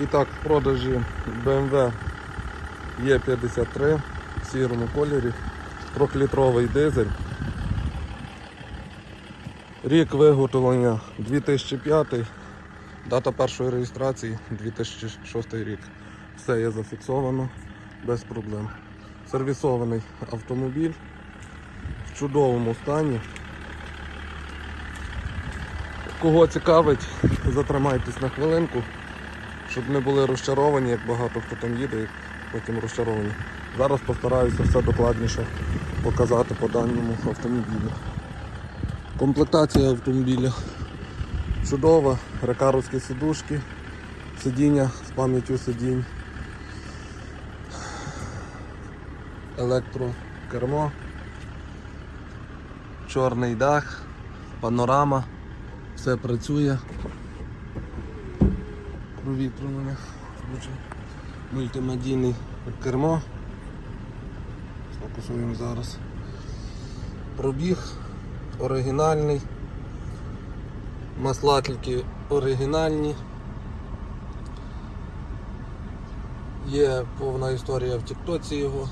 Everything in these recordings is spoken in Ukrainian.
І так, в продажі BMW Е53 в сірому кольорі, 3-літровий дизель. Рік виготовлення 2005, дата першої реєстрації 2006 рік. Все є зафіксовано без проблем. Сервісований автомобіль в чудовому стані. Кого цікавить, затримайтесь на хвилинку, щоб не були розчаровані, як багато хто там їде, і потім розчаровані. Зараз постараюся все докладніше показати по даному автомобілю. Комплектація автомобіля чудова, рекаровські сидушки, сидіння з пам'яттю сидінь, електрокермо, чорний дах, панорама, все працює. Провітрювання, мультимедійний кермо. Фокусуємо зараз. Пробіг оригінальний. Масла тільки оригінальні. Є повна історія в Тіктоці його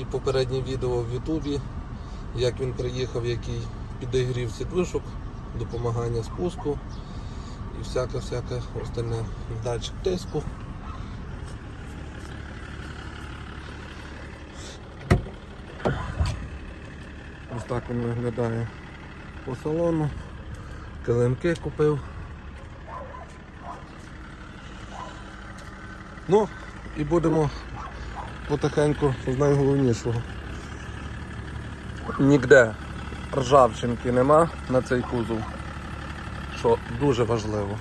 і попереднє відео в Ютубі, як він приїхав, який підігрів сідвишок, допомагання спуску всяке-всяке остальне датчик тиску. Ось так він виглядає по салону. Килимки купив. Ну, і будемо потихеньку з найголовнішого. Нігде ржавчинки нема на цей кузов, що дуже важливо.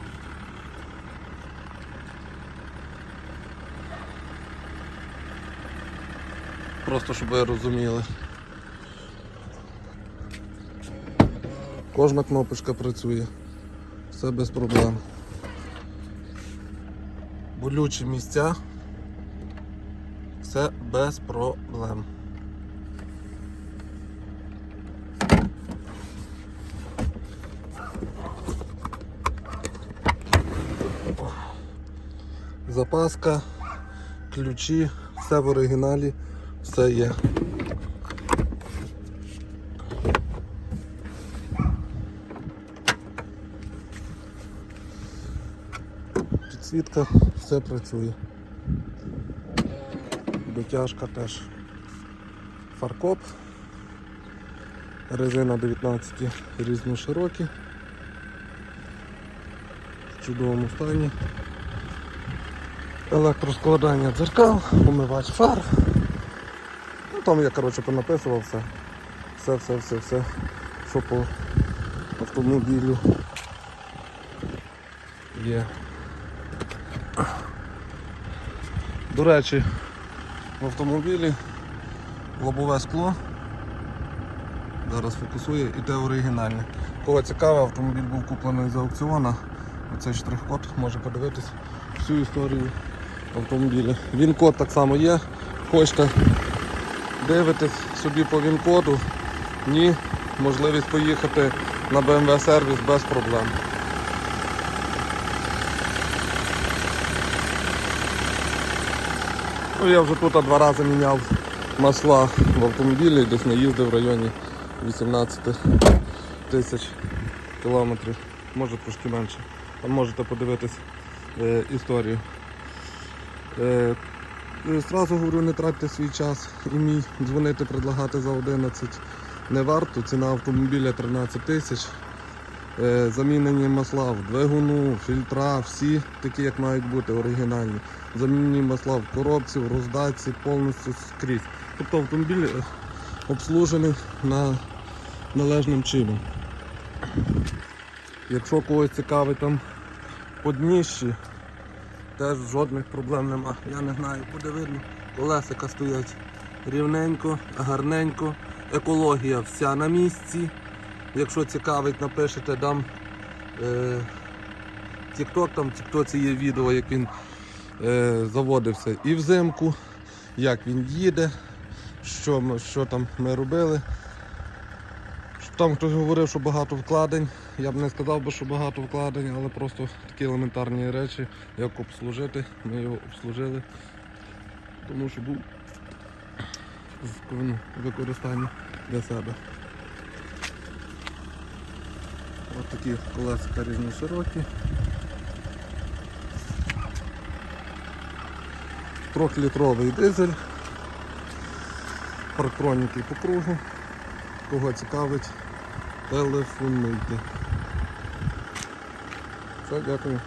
Просто щоб ви розуміли. Кожна кнопочка працює. Все без проблем. Болючі місця. Все без проблем. Запаска, ключі, все в оригіналі, все є. Підсвітка, все працює. Дотяжка теж. Фаркоп. Резина 19 різноширокі. В чудовому стані. Електроскладання дзеркал, умивач фар. Ну там я коротше понаписував все. Все, все, все, все, що по автомобілю є. До речі, в автомобілі лобове скло. Зараз фокусує, іде оригінальне. Кого цікаво, автомобіль був куплений з аукціона. Оцей штрих-код може подивитись всю історію автомобіля. Він-код так само є. Хочете дивитись собі по він-коду. Ні, можливість поїхати на BMW сервіс без проблем. Ну, я вже тут два рази міняв масла в автомобілі, десь наїздив в районі 18 тисяч кілометрів, може трошки менше. Там можете подивитись е, історію. Е, е, говорю, не тратьте свій час і мій дзвонити, предлагати за 11 не варто. Ціна автомобіля 13 тисяч. Е, Замінені масла в двигуну, фільтра, всі такі, як мають бути, оригінальні. Замінені масла в коробці, в роздатці, повністю скрізь. Тобто автомобіль е, обслужений на належним чином. Якщо когось цікавить там подніжчі, теж жодних проблем нема. Я не знаю, буде видно. Колесика стоять рівненько, гарненько. Екологія вся на місці. Якщо цікавить, напишете, дам е, TikTok, там TikTok є відео, як він е, заводився і взимку, як він їде, що, що там ми робили. Там хтось говорив, що багато вкладень. я б не сказав би, що багато вкладень, але просто такі елементарні речі, як обслужити. Ми його обслужили, тому що був в ну, для себе. Ось такі колеса різні широкі. Трьохлітровий дизель. Парктроніки по кругу. Кого цікавить, телефонуйте. Все, дякую.